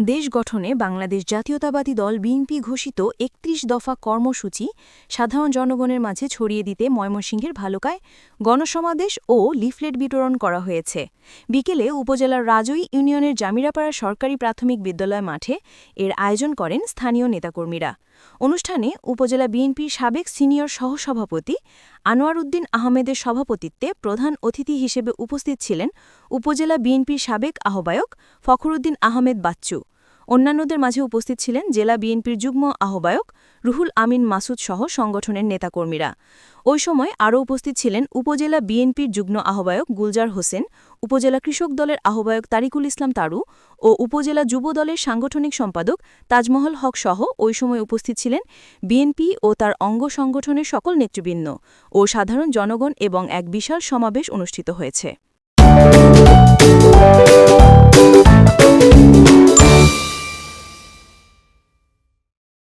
দেশ গঠনে বাংলাদেশ জাতীয়তাবাদী দল বিএনপি ঘোষিত একত্রিশ দফা কর্মসূচি সাধারণ জনগণের মাঝে ছড়িয়ে দিতে ময়মনসিংহের ভালুকায় গণসমাবেশ ও লিফলেট বিতরণ করা হয়েছে। বিকেলে উপজেলার রাজই ইউনিয়নের জামিরাপাড়া সরকারি প্রাথমিক বিদ্যালয় মাঠে এর আয়োজন করেন স্থানীয় নেতাকর্মীরা। অনুষ্ঠানে উপজেলা বিএনপির সাবেক সিনিয়র সহসভাপতি আনোয়ার উদ্দিন আহমেদের সভাপতিত্বে প্রধান অতিথি হিসেবে উপস্থিত ছিলেন উপজেলা বিএনপির সাবেক আহ্বায়ক ফখরুদ্দিন আহমেদ বাচ্চু। অন্যান্যদের মাঝে উপস্থিত ছিলেন জেলা বিএনপির যুগ্ম আহ্বায়ক রুহুল আমিন মাসুদ সহ সংগঠনের নেতাকর্মীরা। ওই সময় আরও উপস্থিত ছিলেন উপজেলা বিএনপির যুগ্ম আহ্বায়ক গুলজার হোসেন, উপজেলা কৃষক দলের আহ্বায়ক তারিকুল ইসলাম তারু ও উপজেলা যুব দলের সাংগঠনিক সম্পাদক তাজমহল হক সহ ওই সময় উপস্থিত ছিলেন বিএনপি ও তার অঙ্গ সংগঠনের সকল নেতৃবৃন্দ ও সাধারণ জনগণ এবং এক বিশাল সমাবেশ অনুষ্ঠিত হয়েছে।